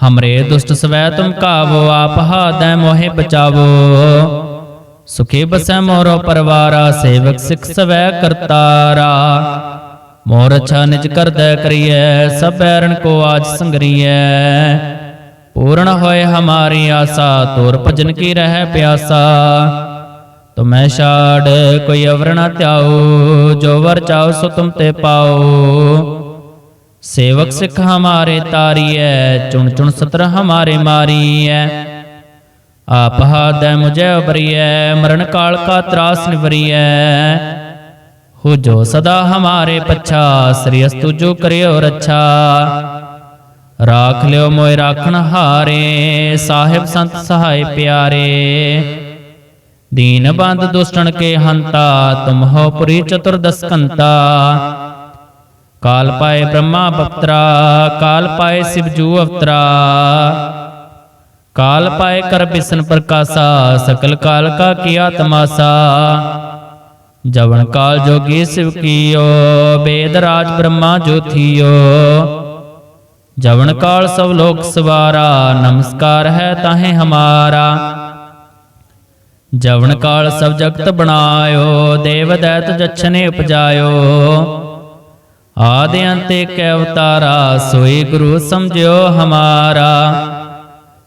हमरे दुष्ट स्वै तुम कावो आप हादै मोहे बचावो सुखे बसै मोरो परवारा सेवक सिख स्वै करतारा मोर अच्छा निज कर दय करिए सब बैरन को आज संगरिए पूर्ण होए हमारी आशा तोर भजन की रह प्यासा तुम्हें छाड़ कोई अवर ना त्याओ जो वर चाहो सो तुम ते पाओ ਸੇਵਕ ਸਿੱਖ ਹਮਾਰੇ ਤਾਰੀਐ ਚੁਣ ਚੁਣ ਸਤਰ ਹਮਾਰੇ ਮਾਰੀਐ। ਆਪ ਹਾਦੈ ਮੁਝੈ ਉਬਰੀਐ ਮਰਨ ਕਾਲ ਕਾ ਤਰਾਸ ਨਿਵਰੀਐ। ਹੋ ਜੋ ਸਦਾ ਹਮਾਰੇ ਪੱਛਾ ਸ੍ਰੀ ਅਸਤੂ ਜੋ ਕਰਿਓ ਰੱਛਾ। ਰਾਖ ਲਿਓ ਮੋਇ ਰਾਖਣ ਹਾਰੇ ਸਾਹਿਬ ਸੰਤ ਸਹਾਈ ਪਿਆਰੇ। ਦੀਨ ਬੰਦ ਦੁਸ਼ਟਣ ਕੇ ਹੰਤਾ ਤੁਮ ਹੋ ਪੁਰੀ ਚਤੁਰ ਦਸਕੰਤਾ ਪਾਏ ਬ੍ਰਹਮਾ ਬਪਤਰਾ ਕਾਲ ਪਾਏ ਸਿਵ ਜੂ ਅਵਤਰਾ ਕਾਲ ਪਾਏ ਕਰ ਬਿਸ਼ਨ ਪ੍ਰਕਾਸ਼ਾ ਸਕਲ ਕਾਲ ਕਾ ਕੀਆ ਤਮਾਸਾ ਜਵਨ ਕਾਲ ਜੋਗੀ ਸਿਵ ਕੀਓ ਬੇਦ ਰਾਜ ਬ੍ਰਹਮਾ ਜੋਥੀਓ ਜਵਨ ਕਾਲ ਸਭ ਲੋਕ ਸਵਾਰਾ ਨਮਸਕਾਰ ਹੈ ਤਾਹੇ ਹਮਾਰਾ ਜਵਨ ਕਾਲ ਸਭ ਜਗਤ ਬਣਾਇਓ ਦੇਵ ਦੈਤ ਜਛਨੇ ਉਪਜਾਇਓ ਆਦਿ ਅੰਤ ਏਕ ਅਵਤਾਰਾ ਸੋਈ ਗੁਰੂ ਸਮਝਿਓ ਹਮਾਰਾ।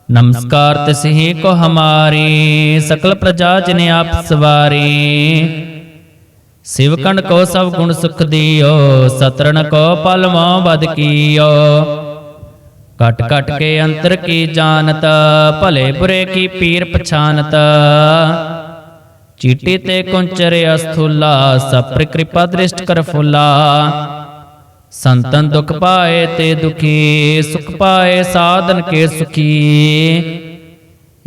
ਨਮਸਕਾਰ ਤਿਸਹੀ ਕੋ ਹਮਾਰੀ, ਸਕਲ ਪ੍ਰਜਾ ਜਿਨ ਆਪ ਸਵਾਰੀ। ਸਿਵਕਣ ਕੋ ਸਭ ਗੁਣ ਸੁਖ ਦਿਓ ਸਤਰਨ ਕੋ ਪਲ ਬਦ ਕੀਓ। ਕਟ ਕਟ ਕੇ ਅੰਤਰ ਕੀ ਜਾਣਤ, ਭਲੇ ਬੁਰੇ ਕੀ ਪੀਰ ਪਛਾਨਤ। ਚੀਟੀ ਤੇ ਕੁੰਚਰ ਅਸਥੂਲਾ, ਸਪਰ ਕਿਰਪਾ ਦ੍ਰਿਸ਼ਟ ਕਰ ਫੁਲਾ। ਸੰਤਨ ਦੁਖ ਪਾਏ ਤੇ ਦੁਖੀ, ਸੁਖ ਪਾਏ ਸਾਧਨ ਕੇ ਸੁਖੀ।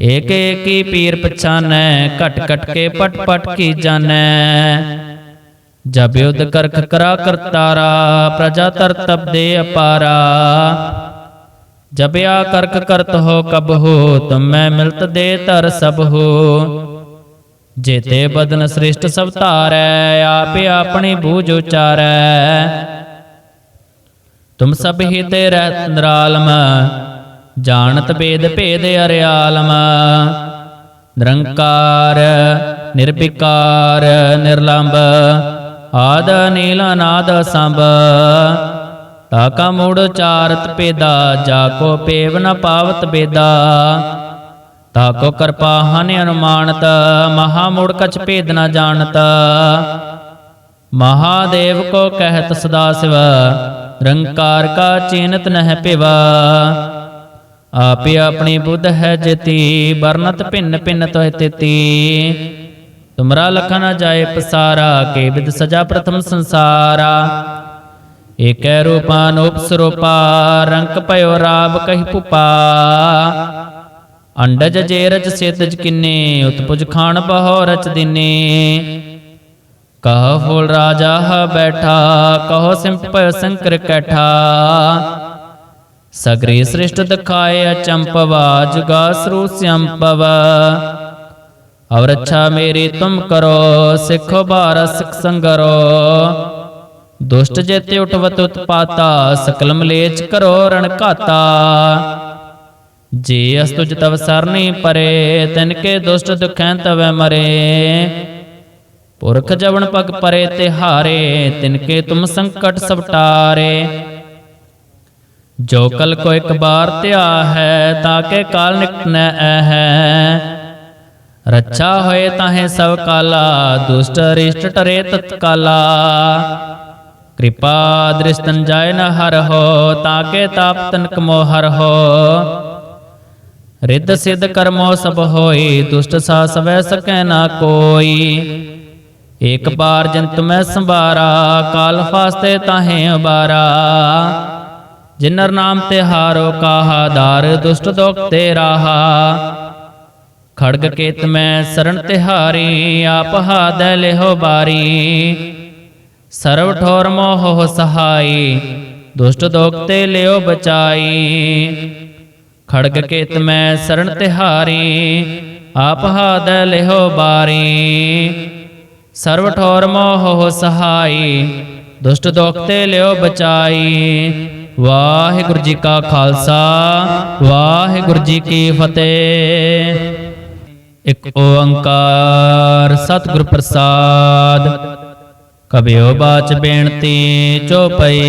ਏਕ ਏਕੀ ਪੀਰ ਪਛਾਨੈ, ਘਟ ਘਟ ਕੇ ਪਟ ਪਟ ਕੀ ਜਾਣੈ। ਜਬ ਯੁਧ ਕਰਖ ਕਰਾ ਕਰਤਾਰਾ ਪ੍ਰਜਾ ਤਰ ਤਬ ਦੇ ਅਪਾਰਾ। ਜਬਿਆ ਆ ਕਰਕ ਕਰਤ ਹੋ ਕਬ ਹੋ, ਤੁਮੈ ਮਿਲਤ ਦੇ ਤਰ ਸਭ ਹੋ। ਜੇਤੇ ਬਦਨ ਸ੍ਰਿਸ਼ਟ ਸਭ ਧਾਰੈ, ਆਪੇ ਆਪਣੀ ਬੂਝ ਉਚਾਰੈ। ਤੁਮ ਸਭ ਹੀ ਤੇ ਰਹਿ ਨਿਰਾਲਮ ਜਾਣਤ ਬੇਦ ਭੇਦ ਅਰਿਆਲਮ। ਨਿਰੰਕਾਰ ਨਿਰਭਿਕਾਰ ਨਿਰਲੰਭ ਆਦ ਨੀਲ ਅਨਾਦ ਸੰਭ। ਤਾਕਾ ਮੂੜ ਚਾਰਤ ਪੇਦਾ ਜਾ ਕੋ ਪੇਵ ਨ ਪਾਵਤ ਬੇਦਾ। ਤਾਕੋ ਕਿਰਪਾ ਹਨ ਅਨੁਮਾਨਤ ਮਹਾ ਮੂੜ ਕਛ ਭੇਦ ਨ ਜਾਣਤ। ਮਹਾਦੇਵ ਕੋ ਕਹਿਤ ਸਦਾ ਸਿਵ ਰੰਕਾਰ ਕਾ ਚੀਨਤ ਨਹਿ ਪਿਵਾ। ਆਪੇ ਆਪਣੀ ਬੁੱਧ ਹੈ ਜਤੀ, ਵਰਨਤ ਭਿੰਨ ਭਿੰਨ ਤੋਹਿ ਤਿਤੀ। ਤੁਮਰਾ ਲਖਨ ਨ ਜਾਏ ਪਸਾਰਾ, ਕੇ ਵਿਦ ਸਜਾ ਪ੍ਰਥਮ ਸੰਸਾਰਾ। ਏਕੈ ਰੂਪਾ ਨੂਪ ਸਰੂਪਾ ਰੰਕ ਭਇਓ ਰਾਵ ਕਹਿ ਪੁਪਾ। ਅੰਡਜ ਜੇ ਰਚ ਸੇਤਜ ਕਿੰਨੇ, ਉਤਪੁਜ ਖਾਣ ਬਹੁ ਰਚ ਦਿਨੇ। ਕਹ ਫੂਲ ਰਾਜਾ ਹ ਬੈਠਾ ਕਹੋ ਸਿੰਪ ਭਇ ਸੰਕਰ ਕੈਠਾ ਸਗਰੀ ਸ੍ਰਿਸ਼ਟ ਦਿਖਾਏ ਅਚੰਪਵਾ ਜੁਗਾ ਸਰੂ ਸਿਅੰਪਵ ਔਰ ਅੱਛਾ ਮੇਰੀ ਤੁਮ ਕਰੋ ਸਿੱਖੋ ਬਾਰ ਸਿਖ ਸੰਗਰੋ ਦੁਸ਼ਟ ਜੇਤੇ ਉਠਵਤ ਉਤਪਾਤਾ ਸਕਲ ਮਲੇਚ ਕਰੋ ਰਣ ਘਾਤਾ ਜੇ ਅਸਤੁਜ ਤਵ ਸਰਨੀ ਪਰੇ ਤਿਨ ਕੇ ਪੁਰਖ ਜਵਨ ਪਗ ਪਰੇ ਤੇ ਹਾਰੇ ਤਿਨਕੇ ਤੁਮ ਸੰਕਟ ਸਭ ਟਾਰੇ। ਜੋ ਕਲ ਕੋ ਇੱਕ ਬਾਰ ਧਿਆ ਹੈ ਤਾਕੇ ਕਾਲ ਨਿਕਟ ਹੈ ਰੱਛਾ ਹੋਏ ਤਾਹੇ ਸਭ ਕਾਲਾ, ਦੁਸ਼ਟ ਰਿਸ਼ਟ ਟਰੇ ਤਤਕਾਲਾ। ਕਿਰਪਾ ਦ੍ਰਿਸ਼ਤਨ ਜਾਇ ਨ ਹਰ ਹੋ, ਤਾਂ ਕੇ ਤਾਪ ਤਨਕ ਮੋ ਹੋ। ਰਿੱਧ ਸਿੱਧ ਕਰਮੋ ਸਭ ਹੋਈ, ਦੁਸ਼ਟ ਸਾ ਸਵੈ ਸਕੈ ਨਾ ਕੋਈ। ਇਕ ਬਾਰ ਜੰਤ ਮੈਂ ਸੰਭਾਰਾ, ਕਾਲ ਫਾਸਤੇ ਤਾਹੇ ਉਬਾਰਾ। ਜਿਨਰ ਨਾਮ ਤੇ ਹਾਰੋ ਕਾਹਾ, ਦਾਰ ਦੁਸ਼ਟ ਦੋਖ ਤੇ ਰਾਹਾ। ਖੜਗ ਕੇਤ ਮੈਂ ਸਰਣ ਤਿਹਾਰੀ, ਆਪ ਹਾਦੈ ਲਿਹੋ ਬਾਰੀ। ਸਰਵ ਠੋਰ ਮੋਹ ਸਹਾਈ, ਦੁਸ਼ਟ ਦੋਖਤੇ ਲਿਓ ਬਚਾਈ। ਖੜਗ ਕੇਤ ਮੈਂ ਸਰਣ ਤਿਹਾਰੀ, ਆਪ ਹਾਦੈ ਲਿਹੋ ਬਾਰੀ। ਸਰਵ ਠੋਰ ਮੋਹ ਸਹਾਈ, ਦੁਸ਼ਟ ਦੋਖਤੇ ਲਿਓ ਬਚਾਈ। ਵਾਹਿਗੁਰੂ ਜੀ ਕਾ ਖਾਲਸਾ, ਵਾਹਿਗੁਰੂ ਜੀ ਕੀ ਫਤਿਹ। ਇਕ ਓੰਕਾਰ ਸਤਿਗੁਰ ਪ੍ਰਸਾਦ ਕਬਿਓ ਬਾਚ ਬੇਨਤੀ ਚੋਪਈ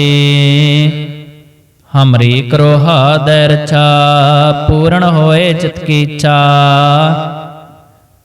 ਹਮਰੀ ਕਰੋ ਹਾਦੈ ਪੂਰਨ ਹੋਏ ਚਿਤ ਕੀ ਇੱਛਾ।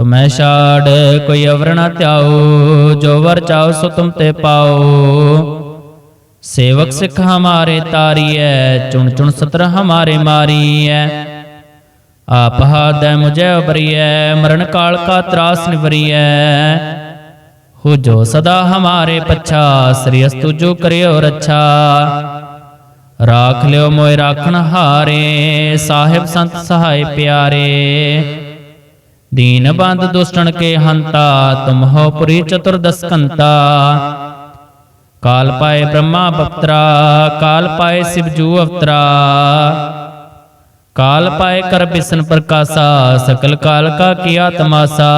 ਤੁਮੈ ਛਾੜ, ਕੋਈ ਅਵਰ ਨ ਧਿਆਓ, ਜੋ ਵਰ ਚਾਓ ਸੋ ਤੁਮ ਤੇ ਪਾਓ। ਸੇਵਕ ਸਿੱਖ ਹਮਾਰੇ ਤਾਰੀਐ, ਚੁਣ ਚੁਣ ਸਤਰ ਹਮਾਰੇ ਮਾਰੀਐ। ਆਪ ਹਾਦੈ ਮੁਝੈ ਉਬਰੀਐ ਮਰਨ ਕਾਲ ਕਾ ਤਰਾਸ ਨਿਵਰੀਐ। ਹੋ ਜੋ ਸਦਾ ਹਮਾਰੇ ਪੱਛਾ, ਸ੍ਰੀ ਅਸਤੁ ਜੋ ਕਰਿਓ ਰੱਛਾ। ਰਾਖ ਲਿਓ ਮੋਇ ਰਾਖਣ ਹਾਰੇ, ਸਾਹਿਬ ਸੰਤ ਸਹਾਇ ਪਿਆਰੇ। ਦੀਨ ਬੰਦ ਦੁਸ਼ਟਣ ਕੇ ਹੰਤਾ ਤੁਮ ਹੋ ਪੁਰੀ ਚਤੁਰਦਸ ਕੰਤਾ ਕਾਲ ਪਾਏ ਬ੍ਰਹਮਾ ਬਪਤਰਾ ਕਾਲ ਪਾਏ ਸਿਵ ਜੂ ਅਵਤਰਾ ਕਾਲ ਪਾਏ ਕਰ ਬਿਸ਼ਨ ਪ੍ਰਕਾਸ਼ਾ ਸਕਲ ਕਾਲ ਕਾ ਕੀਆ ਤਮਾਸਾ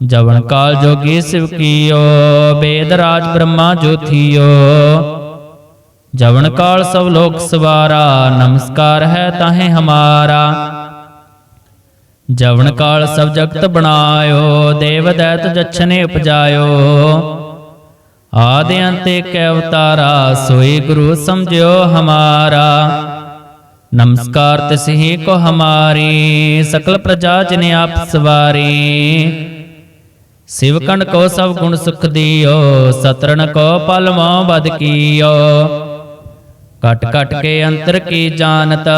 ਜਵਨ ਕਾਲ ਜੋਗੀ ਸਿਵ ਕੀਓ ਬੇਦ ਰਾਜ ਬ੍ਰਹਮਾ ਜੋਥੀਓ ਜਵਨ ਕਾਲ ਸਭ ਲੋਕ ਸਵਾਰਾ ਨਮਸਕਾਰ ਹੈ ਤਾਹੇ ਹਮਾਰਾ ਜਵਨ ਕਾਲ ਸਭ ਜਗਤ ਬਣਾਇਓ, ਦੇਵ ਦੈਤ ਜਛਨੇ ਉਪਜਾਇਓ। ਆਦਿ ਅੰਤ ਏਕ ਅਵਤਾਰਾ, ਸੋਈ ਗੁਰੂ ਸਮਝਿਓ ਹਮਾਰਾ। ਨਮਸਕਾਰ ਤਿਸਹੀ ਕੋ ਹਮਾਰੀ, ਸਕਲ ਪ੍ਰਜਾ ਜਿਨੇ ਆਪ ਸਵਾਰੀ। ਸਿਵਕਣ ਕੋ ਸਭ ਗੁਣ ਸੁਖ ਦਿਓ ਸਤਰਨ ਕੋ ਪਲ ਮੋ ਬਦ ਕੀਓ। ਕਟ ਕਟ ਕੇ ਅੰਤਰ ਕੀ ਜਾਣਤ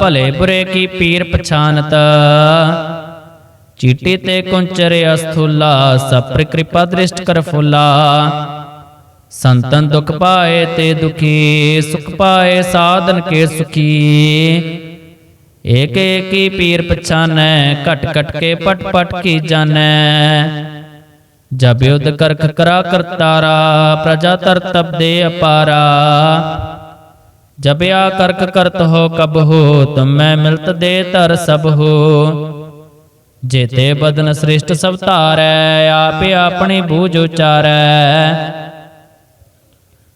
ਭਲੇ ਬੁਰੇ ਕੀ ਪੀਰ ਪਛਾਨਤ ਚੀਟੀ ਤੇ ਕੁੰਚਰ ਅਸਥੂਲਾ ਸਪਰ ਕਿਰਪਾ ਦ੍ਰਿਸ਼ਟ ਕਰ ਫੁਲਾ ਸੰਤਨ ਦੁਖ ਪਾਏ ਤੇ ਦੁਖੀ ਸੁਖ ਪਾਏ ਸਾਧਨ ਕੇ ਸੁਖੀ ਏਕ ਏਕੀ ਪੀਰ ਪਛਾਨੈ ਘਟ ਘਟ ਕੇ ਪਟ ਪਟ ਕੀ ਜਾਣੈ ਜਬ ਯੁਧ ਕਰਖ ਕਰਾ ਕਰਤਾਰਾ ਪ੍ਰਜਾ ਤਰ ਤਬ ਦੇ ਅਪਾਰਾ ਜਬ ਜਪਿਆ ਕਰਕ ਕਰਤ ਹੋ ਕਬ ਹੋ, ਤੁਮੈ ਮਿਲਤ ਦੇ ਤਰ ਸਭ ਹੋ। ਜੇਤੇ ਬਦਨ ਸ੍ਰਿਸ਼ਟ ਸਭ ਧਾਰੈ, ਆਪੇ ਆਪਣੀ ਬੂਝ ਉਚਾਰੈ।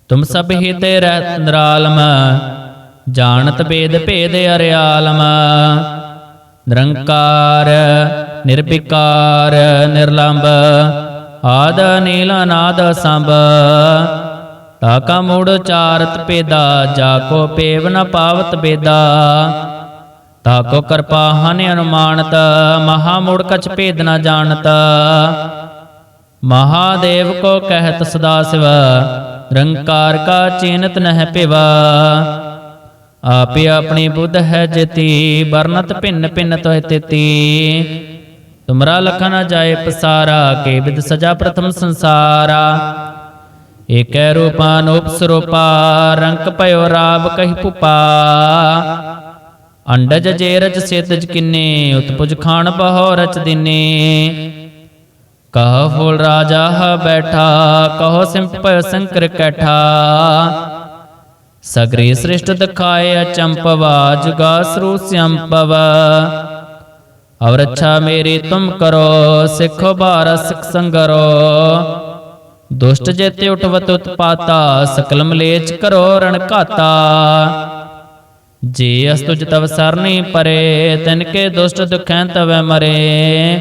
ਤੁਮ ਸਭ ਹੀ ਤੇ ਰਹਿ ਨਿਰਾਲਮ, ਜਾਣਤ ਬੇਦ ਭੇਦ ਅਰਿਆਲਮ। ਨਿਰੰਕਾਰ ਨਿਰਭਿਕਾਰ ਨਿਰਲੰਭ ਆਦ ਨੀਲ ਅਨਾਦ ਸੰਭ। ਤਾਕਾ ਮੂੜ ਚਾਰਤ ਪੇਦਾ, ਜਾ ਕੋ ਪੇਵ ਨ ਪਾਵਤ ਬੇਦਾ। ਤਾਕੋ ਕਿਰਪਾ ਹਨ ਅਨੁਮਾਨਤ, ਮਹਾ ਮੂੜ ਕਛ ਭੇਦ ਨ ਜਾਣਤ। ਮਹਾਦੇਵ ਕੋ ਕਹਿਤ ਸਦਾ ਸਿਵ, ਰੰਕਾਰ ਕਾ ਚੀਨਤ ਨਹਿ ਪਿਵਾ। ਆਪੇ ਆਪਣੀ ਬੁੱਧ ਹੈ ਜਿਤੀ, ਵਰਨਤ ਭਿੰਨ ਭਿੰਨ ਤੋਹਿ ਤਿਤੀ। ਤੁਮਰਾ ਲਖਨ ਨ ਜਾਏ ਪਸਾਰਾ, ਕੇ ਵਿਦ ਸਜਾ ਪ੍ਰਥਮ ਸੰਸਾਰਾ। ਏਕੈ ਰੂਪਾ ਨੂਪ ਸਰੂਪਾ ਰੰਕ ਭਇਓ ਰਾਵ ਕਹੀ ਪੁਪਾ। ਅੰਡਜ ਜੇ ਰਚ ਸੇਤਜ ਕਿੰਨੇ, ਉਤਪੁਜ ਖਾਨ ਬਹੋ ਰਚ ਦਿਨੇ। ਕਹ ਫੂਲ ਰਾਜਾ ਹ ਬੈਠਾ, ਕਹੋ ਸਿੰਪ ਸੰਕਰ ਕੈਠਾ। ਸਗਰੇ ਸ੍ਰਿਸ਼ਟ ਦਿਖਾਏ ਅਚੰਪਵਾ ਜੁਗਾ ਸਰੂ ਸਿਅੰਪਵ ਔਰ ਅੱਛਾ ਮੇਰੀ ਤੁਮ ਕਰੋ, ਸਿੱਖੋ ਬਾਰ ਸਿਖ ਸੰਗਰੋ। ਦੁਸ਼ਟ ਜੇਤੇ ਉਠਵਤ ਉਤਪਾਤਾ ਸਕਲ ਮਲੇਚ ਕਰੋ ਰਣ ਘਾਤਾ। ਜੇ ਅਸਤੁਜ ਤਵ ਸਰਨੀ ਪਰੇ, ਤਿਨ ਕੇ ਦੁਸ਼ਟ ਦੁਖੈ ਤਵੈ ਮਰੇ।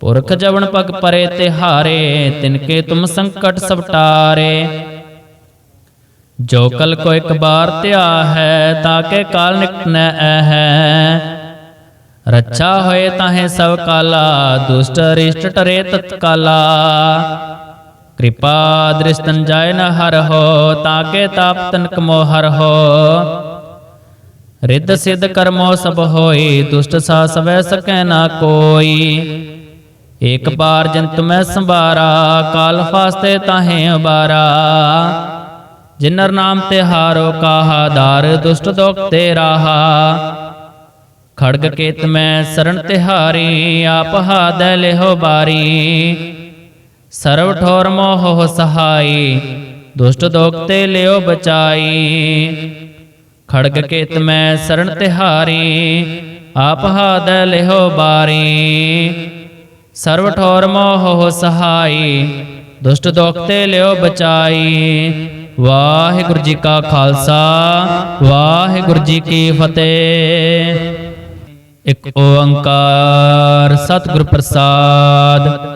ਪੁਰਖ ਜਵਨ ਪਗ ਪਰੇ ਤੇ ਹਾਰੇ, ਤਿਨ ਕੇ ਤੁਮ ਸੰਕਟ ਸਭ ਟਾਰੇ। ਜੋ ਕਲ ਕੋ ਇੱਕ ਬਾਰ ਧਿਆ ਹੈ, ਤਾਂ ਕੇ ਕਾਲ ਨਿਕਨੈ ਹੈ ਰੱਛਾ ਹੋਏ ਤਾਹੇ ਸਭ ਕਾਲਾ, ਦੁਸ਼ਟ ਰਿਸ਼ਟ ਟਰੇ ਤਤਕਾਲਾ। ਕਿਰਪਾ ਦ੍ਰਿਸ਼ਟਨ ਜਾਇ ਨ ਹਰ ਹੋ, ਤਾਕੇ ਤਾਪ ਤਨਕ ਮੋ ਹਰ ਹੋ। ਰਿੱਧ ਸਿੱਧ ਕਰਮੋ ਸਭ ਹੋਈ, ਦੁਸ਼ਟ ਸਾ ਸਵੈ ਸਕੈ ਨਾ ਕੋਈ। ਇੱਕ ਬਾਰ ਜੰਤ ਮੈਂ ਸੰਭਾਰਾ, ਕਾਲ ਫਾਸਤੇ ਤਾਹੇ ਉਬਾਰਾ। ਜਿਨਰ ਨਾਮ ਤੇ ਹਾਰੋ ਕਾਹਾ, ਦਾਰ ਦੁਸ਼ਟ ਦੋਖ ਤੇ ਰਾਹਾ। ਖੜਗ ਕੇਤ ਮੈਂ ਸਰਣ ਤਿਹਾਰੀ, ਆਪ ਹਾਦੈ ਲਿਹੋ ਬਾਰੀ। ਸਰਵ ਠੋਰ ਮੋਹ ਹੋ ਸਹਾਈ, ਦੁਸ਼ਟ ਦੋਖਤੇ ਲਿਓ ਬਚਾਈ। ਖੜਗ ਕੇਤ ਮੈਂ ਸਰਣ ਤਿਹਾਰੀ, ਆਪ ਹਾਦੈ ਲਿਹੋ ਬਾਰੀ। ਸਰਵ ਠੋਰ ਮੋਹ ਸਹਾਈ, ਦੁਸ਼ਟ ਦੋਖਤੇ ਲਿਓ ਬਚਾਈ। ਵਾਹਿਗੁਰੂ ਜੀ ਕਾ ਖਾਲਸਾ, ਵਾਹਿਗੁਰੂ ਜੀ ਕੀ ਫਤਿਹ। ਇਕ ਓੰਕਾਰ ਸਤਿਗੁਰ ਪ੍ਰਸਾਦ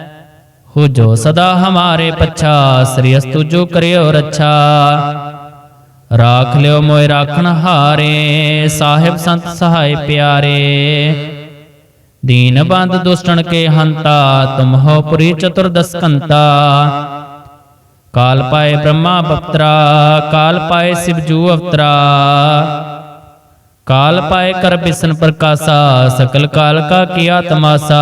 ਹੋ ਜੋ ਸਦਾ ਹਮਾਰੇ ਪੱਛਾ ਸ੍ਰੀ ਅਸਤੁ ਜੋ ਕਰਿਓ ਰੱਛਾ ਰਾਖ ਲਿਓ ਮੋਇ ਰਾਖਣ ਹਾਰੇ ਸਾਹਿਬ ਸੰਤ ਸਹਾਇ ਪਿਆਰੇ ਦੀਨ ਬੰਦ ਦੁਸ਼ਟਣ ਕੇ ਹੰਤਾ ਤੁਮ ਹੋ ਪੁਰੀ ਚਤੁਰਦਸ ਕੰਤਾ ਕਾਲ ਪਾਏ ਬ੍ਰਹਮਾ ਬਪਤਰਾ ਕਾਲ ਪਾਏ ਸਿਵ ਜੂ ਅਵਤਰਾ ਕਾਲ ਪਾਏ ਕਰ ਬਿਸ਼ਨ ਪ੍ਰਕਾਸ਼ਾ ਸਕਲ ਕਾਲ ਕਾ ਕੀਆ ਤਮਾਸਾ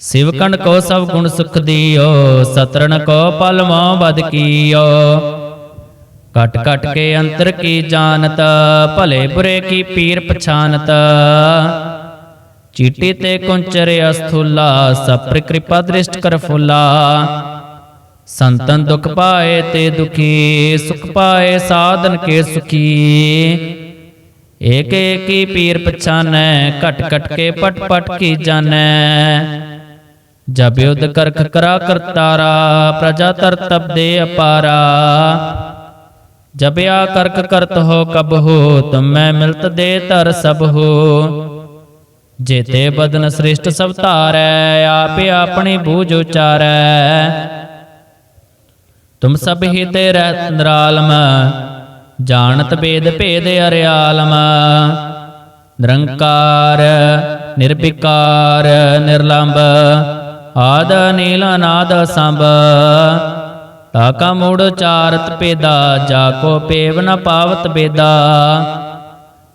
ਸਿਵ ਕੋ ਸਭ ਗੁਣ ਸੁਖ ਦਿਓ ਸਤਰਨ ਕੋ ਪਲ ਮੋ ਬਦ ਕੀਓ। ਕਟ ਕਟ ਕੇ ਅੰਤਰ ਕੀ ਜਾਣਤ, ਭਲੇ ਬੁਰੇ ਕੀ ਪੀਰ ਪਛਾਨਤ। ਚੀਟੀ ਤੇ ਕੁੰਚਰ ਅਸਥੂਲਾ, ਸਪ੍ਰ ਕਿਰਪਾ ਦ੍ਰਿਸ਼ਟ ਕਰ ਫੁਲਾ। ਸੰਤਨ ਦੁਖ ਪਾਏ ਤੇ ਦੁਖੀ, ਸੁਖ ਪਾਏ ਸਾਧਨ ਕੇ ਸੁਖੀ। ਏਕ ਏਕੀ ਪੀਰ ਪਛਾਨੈ, ਘਟ ਘਟ ਕੇ ਪਟ ਪਟ ਕੀ ਜਾਣੈ। ਜਬ ਯੁਧ ਕਰਖ ਕਰਾ ਕਰਤਾਰਾ, ਪ੍ਰਜਾ ਤਰ ਤਬ ਦੇ ਅਪਾਰਾ। ਜਬ ਆ ਕਰਕ ਕਰਤ ਹੋ ਕਬ ਹੋ, ਤੁਮੈ ਮਿਲਤ ਦੇ ਤਰ ਸਭ ਹੋ। ਜੇਤੇ ਬਦਨ ਸ੍ਰਿਸ਼ਟ ਸਭ ਧਾਰੈ, ਆਪੇ ਆਪਣੀ ਬੂਝ ਉਚਾਰੈ। ਤੁਮ ਸਭ ਹੀ ਤੇ ਰਹਿਤ ਨਿਰਾਲਮ, ਜਾਣਤ ਬੇਦ ਭੇਦ ਅਰਿਆਲਮ। ਨਿਰੰਕਾਰ, ਨਿਰਵਿਕਾਰ ਨਿਰਲੰਭ ਆਦ ਨੀਲ ਅਨਾਦ ਸੰਭ। ਤਾਕਾ ਮੂੜ ਚਾਰਤ ਪੇਦਾ, ਜਾ ਕੋ ਪੇਵ ਨ ਪਾਵਤ ਬੇਦਾ।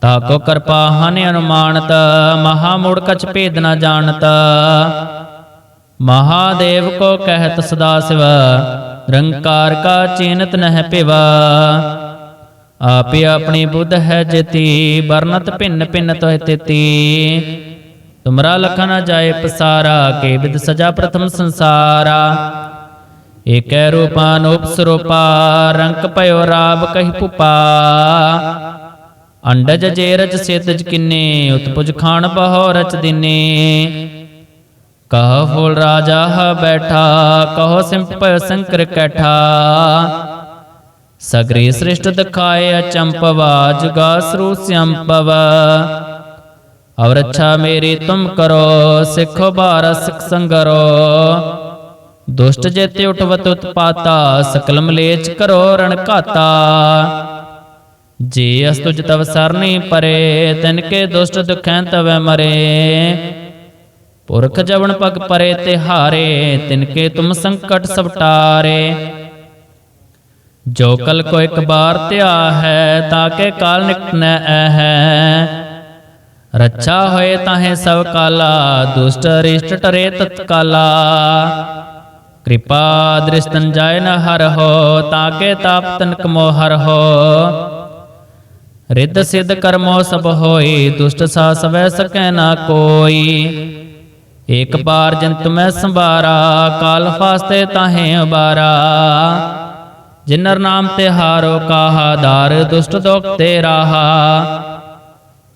ਤਾਕੋ ਕਿਰਪਾ ਹਨ ਅਨੁਮਾਨਤ, ਮਹਾ ਮੂੜ ਕਛ ਭੇਦ ਨ ਜਾਣਤ। ਮਹਾਦੇਵ ਕੋ ਕਹਿਤ ਸਦਾ ਸਿਵ ਨਿਰੰਕਾਰ ਕਾ ਚੀਨਤ ਨਹਿ ਪਿਵਾ। ਆਪੇ ਆਪਣੀ ਬੁੱਧ ਹੈ ਜਿਤੀ, ਵਰਨਤ ਭਿੰਨ ਭਿੰਨ ਤੋਹਿ ਤਿਤੀ। ਤੁਮਰਾ ਲਖਨ ਜਾਏ ਪਸਾਰਾ, ਕੇ ਵਿਦ ਸਜਾ ਪ੍ਰਥਮ ਸੰਸਾਰਾ। ਏਕੈ ਰੂਪਾ ਨੂਪ ਰੰਕ ਭਇਓ ਰਾਬ ਕਹੀ ਪੁਪਾ। ਅੰਡਜ ਜੇ ਰਚ ਸੇਤਜ ਕਿੰਨੇ, ਉਤਪੁਜ ਖਾਨ ਬਹੁ ਰਚ ਦਿਨੇ। ਕਹ ਫੁਲ ਰਾਜਾ ਹ ਬੈਠਾ, ਕਹੋ ਸਿੰਪ ਸੰਕਰ ਕੈਠਾ। ਸਗਰੇ ਸ੍ਰਿਸ਼ਟ ਦਿਖਾਏ ਅਚੰਪਵਾ ਜੁਗਾ ਸਰੂ ਸਿਅੰਪਵ ਔਰ ਅੱਛਾ ਮੇਰੀ ਤੁਮ ਕਰੋ, ਸਿੱਖੋ ਬਾਰ ਸਿਖ ਸੰਗਰੋ। ਦੁਸ਼ਟ ਜੇਤੇ ਉਠਵਤ ਉਤਪਾਤਾ, ਸਕਲ ਮਲੇਚ ਕਰੋ ਰਣ ਘਾਤਾ। ਜੇ ਅਸਤੁਜ ਤਵ ਸਰਨੀ ਪਰੇ, ਤਿਨ ਕੇ ਦੁਸ਼ਟ ਦੁਖੈ ਤਵੈ ਮਰੇ। ਪੁਰਖ ਜਵਨ ਪਗ ਪਰੇ ਤੇ ਹਾਰੇ, ਤਿਨ ਕੇ ਤੁਮ ਸੰਕਟ ਸਭ ਟਾਰੇ। ਜੋ ਕਲ ਕੋ ਇੱਕ ਬਾਰ ਧਿਆ ਹੈ ਤਾਕੇ ਕਾਲ ਨਿਕਟਨੈ ਹੈ। ਰੱਛਾ ਹੋਏ ਤਾਹੇ ਸਭ ਕਾਲਾ, ਦੁਸ਼ਟ ਰਿਸ਼ਟ ਟਰੇ ਤਤਕਾਲਾ। ਕਿਰਪਾ ਦ੍ਰਿਸ਼ਟਨ ਜਾਇ ਨ ਹਰ ਹੋ, ਤਾਕੇ ਤਾਪ ਤਨਕ ਮੋ ਹੋ। ਰਿੱਧ ਸਿੱਧ ਕਰਮੋ ਸਭ ਹੋਈ, ਦੁਸ਼ਟ ਸਾ ਸਵੈ ਸਕੈ ਨਾ ਕੋਈ। ਇੱਕ ਬਾਰ ਜੰਤ ਮੈਂ ਸੰਭਾਰਾ, ਕਾਲ ਫਾਸਤੇ ਤਾਹੇ ਉਬਾਰਾ। ਜਿਨਰ ਨਾਮ ਤੇ ਹਾਰੋ ਕਾਹਾ, ਦਾਰ ਦੁਸ਼ਟ ਦੋਖ ਤੇ ਰਾਹਾ।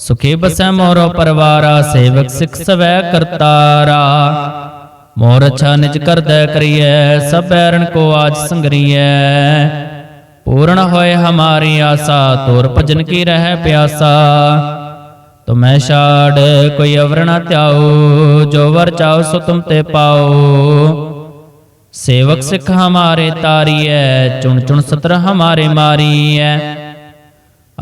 ਸੁਖੀ ਬਸੈ ਮੋਰੋ ਪਰਵਾਰਾ, ਸੇਵਕ ਸਿਖ ਸਵੈ ਕਰਤਾਰਾ। ਮੋਰ ਅਛਾ ਨਿਜ ਕਰਦੈ ਕਰੀਐ, ਸਭ ਬੈਰਨ ਕੋ ਆਜ ਸੰਗਰੀਐ। ਪੂਰਨ ਹੋਏ ਹਮਾਰੀ ਆਸਾ, ਤੋਰ ਭਜਨ ਕੀ ਰਹਿ ਪਿਆਸਾ। ਤੁਮੈ ਛਾੜ ਕੋਈ ਅਵਰ ਨ ਧਿਆਓ ਜੋ ਵਰ ਚਾਓ ਸੋ ਤੁਮ ਤੇ ਪਾਓ ਸੇਵਕ ਸਿੱਖ ਹਮਾਰੇ ਤਾਰੀਐ, ਚੁਣ ਚੁਣ ਸਤਰ ਹਮਾਰੇ ਮਾਰੀਐ।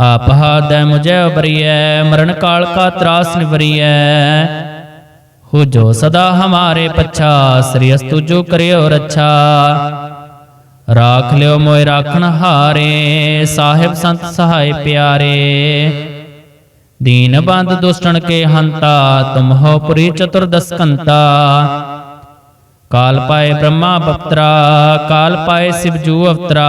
ਆਪ ਹਾਦੈ ਮੁਝੈ ਉਬਰੀਐ, ਮਰਨ ਕਾਲ ਕਾ ਤਰਾਸ ਨਿਵਰੀਐ। ਹੋ ਜੋ ਸਦਾ ਹਮਾਰੇ ਪੱਛਾ, ਸ੍ਰੀ ਅਸਤੁ ਜੋ ਕਰਿਓ ਰੱਛਾ। ਰਾਖ ਲਿਓ ਮੋਇ ਰਾਖਣ ਹਾਰੇ, ਸਾਹਿਬ ਸੰਤ ਸਹਾਇ ਪਿਆਰੇ। ਦੀਨ ਬੰਦ ਦੁਸ਼ਟਣ ਕੇ ਹੰਤਾ, ਤੁਮ ਹੋ ਪੁਰੀ ਚਤੁਰਦਸ ਕੰਤਾ। ਕਾਲ ਪਾਏ ਬ੍ਰਹਮਾ ਬਪਤਰਾ, ਕਾਲ ਪਾਏ ਸਿਵ ਜੂ ਅਵਤਰਾ।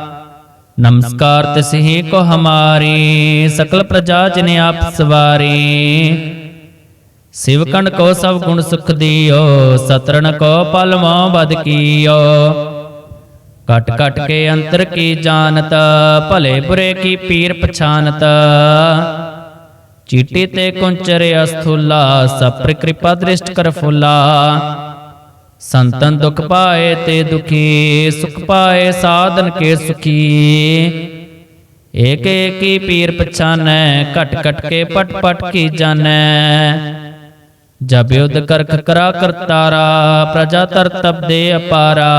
ਨਮਸਕਾਰ ਤਿਸਹੀ ਕੋ ਹਮਾਰੀ ਸਕਲ ਪ੍ਰਜਾ ਜਿਨ ਆਪ ਸਵਾਰੀ। ਸਿਵ ਕੰਡ ਕੋ ਸਭ ਗੁਣ ਸੁਖ ਦਿਓ ਸਤਰਨ ਕੋ ਪਲ ਮੋ ਬਦ ਕੀਓ। ਕਟ ਕਟ ਕੇ ਅੰਤਰ ਕੀ ਜਾਣਤ ਭਲੇ ਬੁਰੇ ਕੀ ਪੀਰ ਪਛਾਨਤ ਚੀਟੀ ਤੇ ਕੁੰਚਰ ਅਸਥੂਲਾ ਸਪਰ ਕਿਰਪਾ ਦ੍ਰਿਸ਼ਟ ਕਰ ਫੁਲਾ। ਸੰਤਨ ਦੁਖ ਪਾਏ ਤੇ ਦੁਖੀ, ਸੁਖ ਪਾਏ ਸਾਧਨ ਕੇ ਸੁਖੀ। ਏਕ ਏਕੀ ਪੀਰ ਪਛਾਨੈ, ਘਟ ਘਟ ਕੇ ਪਟ ਪਟ ਕੀ ਜਾਣੈ। ਜਬ ਯੁਧ ਕਰਖ ਕਰਾ ਕਰਤਾਰਾ ਪ੍ਰਜਾ ਤਰ ਤਬ ਦੇ ਅਪਾਰਾ।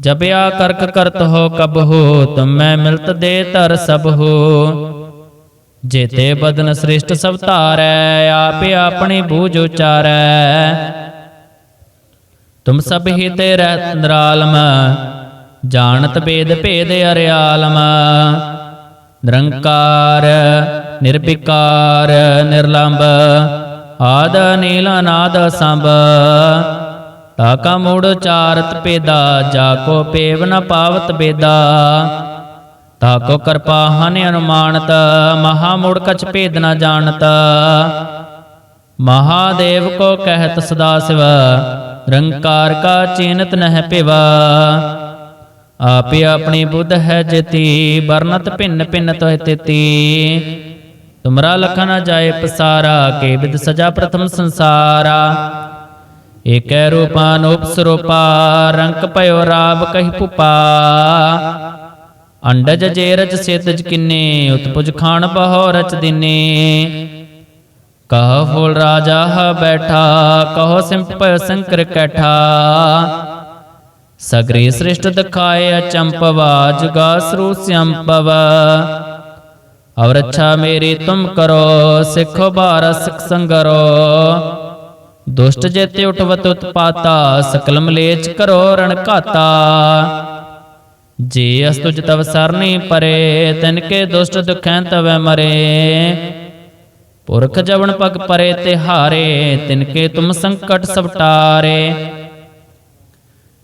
ਜਬ ਆ ਕਰਕ ਕਰਤ ਹੋ ਕਬ ਹੋ, ਤੁਮੈ ਮਿਲਤ ਦੇ ਤਰ ਸਭ ਹੋ। ਜੇਤੇ ਬਦਨ ਸ੍ਰਿਸ਼ਟ ਸਭ ਧਾਰੈ, ਆਪੇ ਆਪਣੀ ਬੂਝ ਉਚਾਰੈ। ਤੁਮ ਸਭ ਹੀ ਤੇ ਰਹਿਤ ਨਿਰਾਲਮ, ਜਾਣਤ ਭੇਦ ਭੇਦ ਅਰਿਆਲਮ। ਨਿਰੰਕਾਰ, ਨਿਰਵਿਕਾਰ, ਨਿਰਲੰਭ, ਆਦ ਨੀਲ ਅਨਾਦ ਸੰਭ ਤਾਕਾ ਮੂੜ ਚਾਰਤ ਪੇਦਾ ਜਾ ਕੋ ਪੇਵ ਨ ਪਾਵਤ ਬੇਦਾ। ਤਾਕੋ ਕਿਰਪਾ ਹਨ ਅਨੁਮਾਨਤ, ਮਹਾ ਮੂੜ ਕਛ ਭੇਦ ਨ ਜਾਣਤ। ਮਹਾਦੇਵ ਕੋ ਕਹਿਤ ਸਦਾ ਸਿਵ ਰੰਕਾਰ ਕਾ ਚੀਨਤ ਨਹਿ ਪਿਵਾ। ਆਪੇ ਆਪਣੀ ਬੁੱਧ ਹੈ ਜਤੀ, ਵਰਨਤ ਭਿੰਨ ਭਿੰਨ ਤੋਹਿ ਤਿਤੀ। ਤੁਮਰਾ ਲਖਨ ਜਾਏ ਪਸਾਰਾ, ਕੇ ਵਿਦ ਸਜਾ ਪ੍ਰਥਮ ਸੰਸਾਰਾ। ਏਕੈ ਰੂਪਾਨੂਪ ਸਰੂਪਾ ਰੰਕ ਭਇਓ ਰਾਵ ਕਹੀ ਭੁਪਾ ਅੰਡਜ ਜੇ ਰਚ ਸੇਤਜ ਕਿੰਨੇ, ਉਤਪੁਜ ਖਾਣ ਬਹੁ ਰਚ ਦਿਨੇ। ਕਹ ਫੂਲ ਰਾਜਾ ਹ ਬੈਠਾ ਕਹੋ ਸਿੰਪ ਭਇ ਸੰਕਰ ਕੈਠਾ ਸਗਰੇ ਸ੍ਰਿਸ਼ਟ ਦਿਖਾਏ ਅਚੰਪਵਾ ਜੁਗਾ ਸਰੂ ਸਿਅੰਪਵ ਅਵਰ ਅੱਛਾ ਮੇਰੀ ਤੁਮ ਕਰੋ ਸਿੱਖੋ ਬਾਰ ਸਿਖ ਸੰਗਰੋ ਦੁਸ਼ਟ ਜੇਤੇ ਉਠਵਤ ਉਤਪਾਤਾ ਸਕਲ ਮਲੇਚ ਕਰੋ ਰਣ ਘਾਤਾ ਜੇ ਅਸਤੁਜ ਤਵ ਸਰਨੀ ਪਰੇ ਤਿਨ ਕੇ ਪੁਰਖ ਜਵਨ ਪਗ ਪਰੇ ਤੇ ਹਾਰੇ ਤਿਨਕੇ ਤੁਮ ਸੰਕਟ ਸਭ ਟਾਰੇ।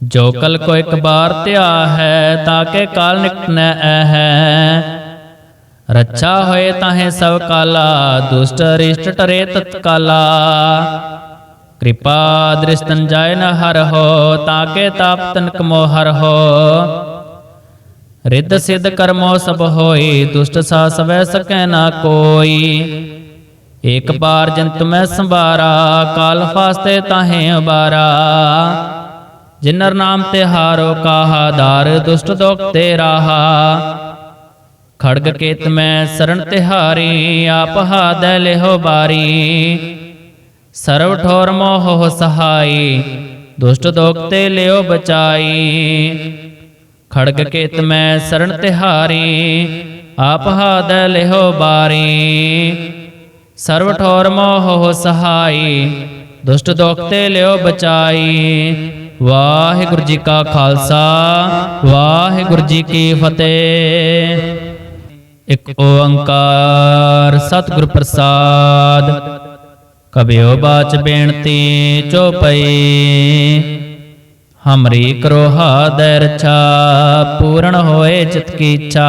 ਜੋ ਕਲ ਕੋ ਇੱਕ ਬਾਰ ਧਿਆ ਹੈ, ਤਾਕੇ ਕਾਲ ਨਿਕਟ ਹੈ ਰੱਛਾ ਹੋਏ ਤਾਹੇ ਸਭ ਕਾਲਾ, ਦੁਸ਼ਟ ਰਿਸ਼ਟ ਟਰੇ ਤਤਕਾਲਾ। ਕਿਰਪਾ ਦ੍ਰਿਸ਼ਤਨ ਜਾਇ ਨ ਹਰ ਹੋ, ਤਾਕੇ ਤਾਪ ਤਨਕ ਮੋ ਹੋ। ਰਿੱਧ ਸਿੱਧ ਕਰਮੋ ਸਭ ਹੋਈ, ਦੁਸ਼ਟ ਸਾ ਸਵੈ ਸਕੈ ਨਾ ਕੋਈ। ਏਕ ਬਾਰ ਜੰਤ ਮੈਂ ਸੰਭਾਰਾ, ਕਾਲ ਫਾਸਤੇ ਤਾਹੇ ਉਬਾਰਾ। ਜਿਨਰ ਨਾਮ ਤੇ ਹਾਰੋ ਕਾਹਾ, ਦਾਰ ਦੁਸ਼ਟ ਦੋਖ ਤੇ ਰਾਹਾ। ਖੜਗ ਕੇਤ ਮੈਂ ਸਰਣ ਤਿਹਾਰੀ, ਆਪ ਹਾਦੈ ਲਿਹੋ ਬਾਰੀ। ਸਰਵ ਠੋਰ ਮੋਹ ਸਹਾਈ, ਦੁਸ਼ਟ ਦੋਖ ਤੇ ਲਿਓ ਬਚਾਈ। ਖੜਗ ਕੇਤ ਮੈਂ ਸਰਣ ਤਿਹਾਰੀ, ਆਪ ਹਾਦੈ ਲਿਹੋ ਬਾਰੀ। ਸਰਵ ਠੋਰ ਮੋਹ ਸਹਾਈ, ਦੁਸ਼ਟ ਦੋਖ ਤੇ ਲਿਓ ਬਚਾਈ। ਵਾਹਿਗੁਰੂ ਜੀ ਕਾ ਖਾਲਸਾ, ਵਾਹਿਗੁਰੂ ਜੀ ਕੀ ਫਤਿਹ। ਇੱਕ ਓੰਕਾਰ ਸਤਿਗੁਰ ਪ੍ਰਸਾਦ ਕਬਿਓ ਬਾਚ ਬੇਨਤੀ ਚੋਪਈ ਹਮਰੀ ਕਰੋ ਹਾਦੈ ਰਛਾ ਪੂਰਨ ਹੋਏ ਚਿਤ ਕੀ ਇੱਛਾ।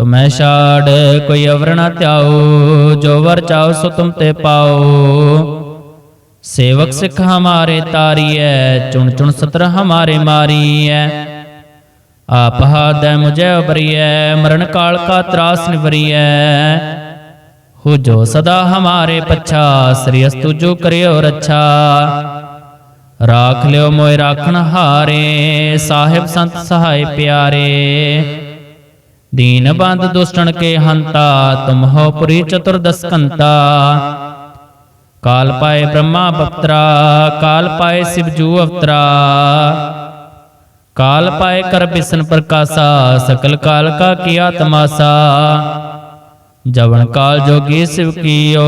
ਤੁਮੈ ਛਾੜ, ਕੋਈ ਅਵਰ ਨ ਧਿਆਓ ਜੋ ਵਰ ਚਾਓ ਸੋ ਤੁਮ ਤੇ ਪਾਓ ਸੇਵਕ ਸਿੱਖ ਹਮਾਰੇ ਤਾਰੀਐ, ਚੁਣ ਚੁਣ ਸਤਰ ਹਮਾਰੇ ਮਾਰੀਐ। ਆਪ ਹਾਦੈ ਮੁਝੈ ਉਬਰੀਐ, ਮਰਨ ਕਾਲ ਕਾ ਤਰਾਸ ਨਿਵਰੀਐ। ਹੋ ਜੋ ਸਦਾ ਹਮਾਰੇ ਪੱਛਾ, ਸ੍ਰੀ ਅਸਤੁ ਜੋ ਕਰਿਓ ਰੱਛਾ। ਰਾਖ ਲਿਓ ਮੋਇ ਰਾਖਣ ਹਾਰੇ, ਸਾਹਿਬ ਸੰਤ ਸਹਾਇ ਪਿਆਰੇ। ਦੀਨ ਬੰਦ ਦੁਸ਼ਟਣ ਕੇ ਹੰਤਾ, ਤੁਮ ਹੋ ਪੁਰੀ ਚਤੁਰਦਸ ਕੰਤਾ। ਕਾਲ ਪਾਏ ਬ੍ਰਹਮਾ ਬਪਤਰਾ, ਕਾਲ ਪਾਏ ਸਿਵ ਅਵਤਰਾ। ਕਾਲ ਪਾਏ ਕਰ ਬਿਸਨ ਪ੍ਰਕਾਸ਼ਾ, ਸਕਲ ਕਾਲ ਕਾ ਕੀਆ ਤਮਾਸਾ ਜਵਨ ਕਾਲ ਜੋਗੀ ਸਿਵ ਕੀਓ,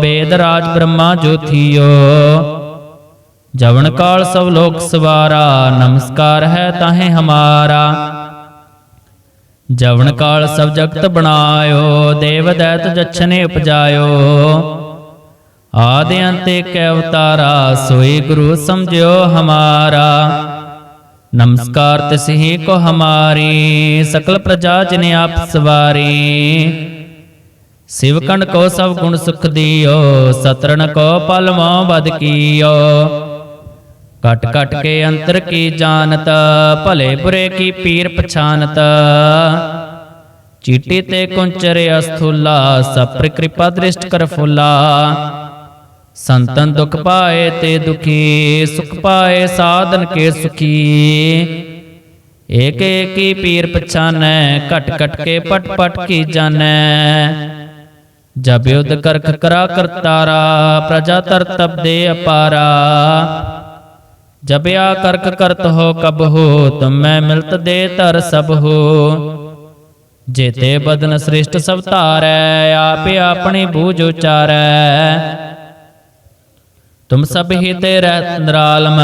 ਬੇਦ ਰਾਜ ਬ੍ਰਹਮਾ ਜੋਥੀਓ ਜਵਨ ਕਾਲ ਸਭ ਲੋਕ ਸਵਾਰਾ, ਨਮਸਕਾਰ ਹੈ ਤਾਹੇ ਹਮਾਰਾ। ਜਵਨ ਕਾਲ ਸਭ ਜਗਤ ਬਣਾਇਓ, ਦੇਵ ਦੈਤ ਜਛਨੇ ਉਪਜਾਇਓ। ਆਦਿ ਅੰਤ ਏਕ ਅਵਤਾਰਾ, ਸੋਈ ਗੁਰੂ ਸਮਝਿਓ ਹਮਾਰਾ। ਨਮਸਕਾਰ ਤਿਸਹੀ ਕੋ ਹਮਾਰੀ, ਸਕਲ ਪ੍ਰਜਾ ਜਿਨ ਆਪ ਸਵਾਰੀ। ਸਿਵ ਕੋ ਸਭ ਗੁਣ ਸੁਖ ਦਿਓ ਸਤਰਨ ਕੋ ਪਲ ਮੋ ਬਦ ਕੀਓ। ਕਟ ਕਟ ਕੇ ਅੰਤਰ ਕੀ ਜਾਣਤ ਭਲੇ ਬੁਰੇ ਕੀ ਪੀਰ ਪਛਾਨਤ ਚੀਟੀ ਤੇ ਕੁੰਚਰ ਅਸਥੂਲਾ ਸਪਰ ਕਿਰਪਾ ਦ੍ਰਿਸ਼ਟ ਕਰ ਫੁਲਾ ਸੰਤਨ ਦੁਖ ਪਾਏ ਤੇ ਦੁਖੀ ਸੁਖ ਪਾਏ ਸਾਧਨ ਕੇ ਸੁਖੀ ਏਕ ਏਕੀ ਪੀਰ ਪਛਾਨੈ ਘਟ ਘਟ ਕੇ ਪਟ ਪਟ ਕੀ ਜਾਣੈ ਜਬ ਯੁਧ ਕਰਖ ਕਰਾ ਕਰਤਾਰਾ ਪ੍ਰਜਾ ਤਰ ਤਬ ਦੇ ਅਪਾਰਾ ਜਬ ਆ ਕਰਕ ਕਰਤ ਹੋ ਕਬ ਹੋ, ਤੁਮੈ ਮਿਲਤ ਦੇ ਧਰ ਸਭ ਹੋ। ਜੇਤੇ ਬਦਨ ਸ੍ਰਿਸ਼ਟ ਸਭ ਧਾਰੈ, ਆਪੇ ਆਪਣੀ ਬੂਝ ਉਚਾਰੈ। ਤੁਮ ਸਭ ਹੀ ਤੇ ਰਹਿਤ ਨਿਰਾਲਮ,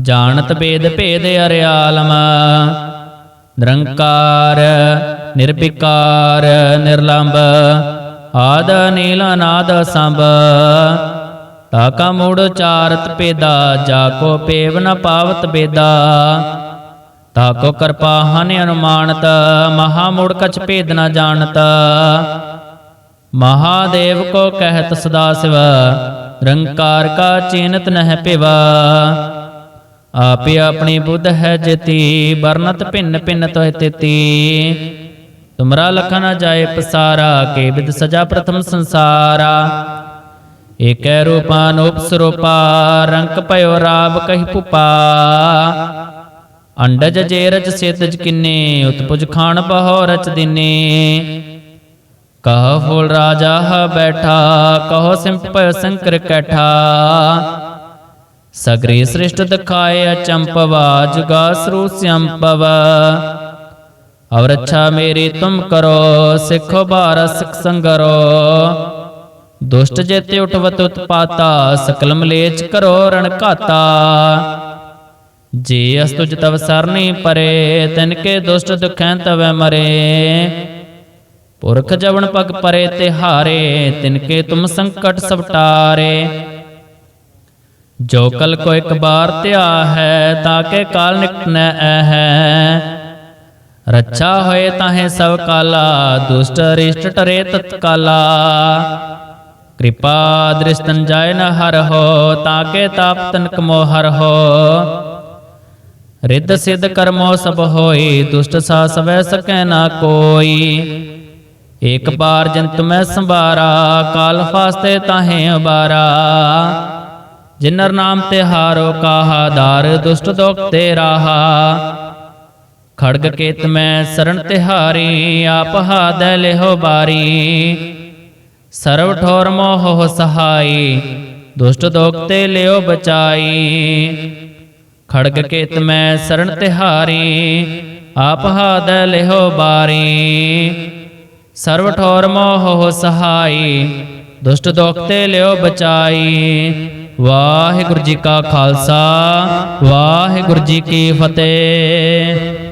ਜਾਣਤ ਬੇਦ ਭੇਦ ਅਰਿਆਲਮ। ਨਿਰੰਕਾਰ ਨਿਰਭਿਕਾਰ ਨਿਰਲੰਭ ਆਦ ਨੀਲ ਅਨਾਦ ਸੰਭ ਤਾਕਾ ਮੂੜ ਚਾਰਤ ਪੇਦਾ, ਜਾ ਕੋ ਪੇਵ ਨ ਪਾਵਤ ਬੇਦਾ। ਤਾ ਕੋ ਕਿਰਪਾ ਹਨ ਅਨੁਮਾਨਤ, ਮਹਾ ਮੂੜ ਕਛ ਭੇਦ ਨ ਜਾਣਤ। ਮਹਾਦੇਵ ਕੋ ਕਹਿਤ ਸਦਾ ਸਿਵ, ਰੰਕਾਰ ਕਾ ਚੀਨਤ ਨਹਿ ਪਿਵਾ। ਆਪੇ ਆਪਣੀ ਬੁੱਧ ਹੈ ਜਿਤੀ, ਵਰਨਤ ਭਿੰਨ ਭਿੰਨ ਤੋਹਿ ਤਿਤੀ। ਤੁਮਰਾ ਲਖਨ ਨ ਜਾਏ ਪਸਾਰਾ, ਕੇ ਵਿਦ ਸਜਾ ਪ੍ਰਥਮ ਸੰਸਾਰਾ। ਏਕੈ ਰੂਪਾਨੂਪ ਸਰੂਪਾ ਰੰਕ ਭਇਓ ਰਾਵ ਕਹੀ ਭੁਪਾ ਅੰਡਜ ਜੇ ਰਚ ਸੇਤਜ ਕਿੰਨੇ, ਉਤਪੁਜ ਖਾਨ ਬਹੋ ਰਚ ਦਿਨੇ। ਕਹ ਫੂਲ ਰਾਜਾ ਹ ਬੈਠਾ, ਕਹੋ ਸਿੰਪ ਸੰਕਰ ਕੈਠਾ। ਸਗਰੇ ਸ੍ਰਿਸ਼ਟ ਦਿਖਾਏ ਅਚੰਪਵਾ ਜੁਗਾ ਸਰੂ ਸਿਅੰਪਵ ਅਵਰ ਮੇਰੀ ਤੁਮ ਕਰੋ, ਸਿੱਖੋ ਬਾਰ ਸਿਖ ਸੰਗਰੋ। ਦੁਸ਼ਟ ਜੇਤੇ ਉਠਵਤ ਉਤਪਾਤਾ ਸਕਲ ਮਲੇਚ ਕਰੋ ਰਣ ਘਾਤਾ। ਜੇ ਅਸਤੁਜ ਤਵ ਸਰਨੀ ਪਰੇ, ਤਿਨ ਕੇ ਦੁਸ਼ਟ ਦੁਖੈ ਤਵੈ ਮਰੇ। ਪੁਰਖ ਜਵਨ ਪਗ ਪਰੇ ਤੇ ਹਾਰੇ, ਤਿਨ ਕੇ ਤੁਮ ਸੰਕਟ ਸਭ ਟਾਰੇ। ਜੋ ਕਲ ਕੋ ਇੱਕ ਬਾਰ ਧਿਆ ਹੈ, ਤਾਂ ਕੇ ਕਾਲ ਨਿਕਟਨੈ ਹੈ ਰੱਛਾ ਹੋਏ ਤਾਹੇ ਸਭ ਕਾਲਾ, ਦੁਸ਼ਟ ਰਿਸ਼ਟ ਟਰੇ ਤਤਕਾਲਾ। ਕਿਰਪਾ ਦ੍ਰਿਸ਼ਤਨ ਜਾਇ ਨ ਹਰ ਹੋ, ਤਾਕੇ ਤਾਪ ਤਨਕ ਮੋ ਹਰ ਹੋ। ਰਿੱਧ ਸਿੱਧ ਕਰਮੋ ਸਭ ਹੋਈ, ਦੁਸ਼ਟ ਸਾ ਸਵੈ ਸਕੈ ਨਾ ਕੋਈ। ਇੱਕ ਬਾਰ ਜੰਤ ਮੈਂ ਸੰਭਾਰਾ, ਕਾਲ ਫਾਸਤੇ ਤਾਹੇ ਉਬਾਰਾ। ਜਿਨਰ ਨਾਮ ਤੇ ਹਾਰੋ ਕਾਹਾ, ਦਾਰ ਦੁਸ਼ਟ ਦੋਖ ਤੇ ਰਾਹਾ। ਖੜਗ ਕੇਤ ਮੈਂ ਸਰਣ ਤਿਹਾਰੀ, ਆਪ ਹਾਦੈ ਲਿਹੋ ਬਾਰੀ। ਸਰਵ ਠੋਰ ਮੋਹ ਹੋ ਸਹਾਈ, ਦੁਸ਼ਟ ਦੋਖ ਤੇ ਲਿਓ ਬਚਾਈ। ਖੜਗ ਕੇਤ ਮੈਂ ਸਰਣ ਤਿਹਾਰੀ, ਆਪ ਹਾਦ ਲਿਹੋ ਬਾਰੀ। ਸਰਵ ਠੋਰ ਮੋਹ ਹੋ ਸਹਾਈ, ਦੁਸ਼ਟ ਦੋਖ ਤੇ ਲਿਓ ਬਚਾਈ। ਵਾਹਿਗੁਰੂ ਜੀ ਕਾ ਖਾਲਸਾ, ਵਾਹਿਗੁਰੂ ਜੀ ਕੀ ਫਤਿਹ।